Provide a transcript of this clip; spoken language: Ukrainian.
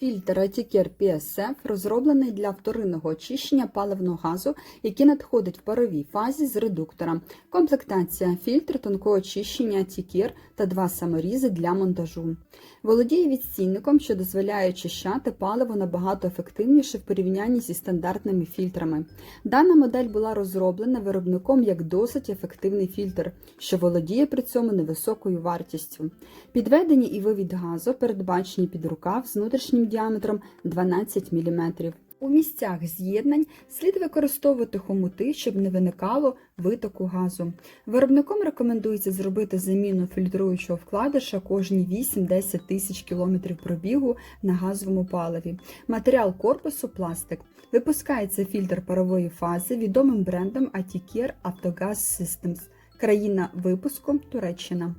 Фільтр Etiker PSF розроблений для вторинного очищення паливного газу, який надходить в паровій фазі з редуктора. Комплектація фільтр тонкого очищення Etiker та два саморізи для монтажу. Володіє відстійником, що дозволяє очищати паливо набагато ефективніше в порівнянні зі стандартними фільтрами. Дана модель була розроблена виробником як досить ефективний фільтр, що володіє при цьому невисокою вартістю. Підведені і вивід газу передбачені під рукав з внутрішнім діаметром 12 мм. У місцях з'єднань слід використовувати хомути, щоб не виникало витоку газу. Виробником рекомендується зробити заміну фільтруючого вкладиша кожні 8-10 тисяч кілометрів пробігу на газовому паливі. Матеріал корпусу пластик. Випускається фільтр парової фази відомим брендом Atiker Autogas Systems. Країна випуску Туреччина.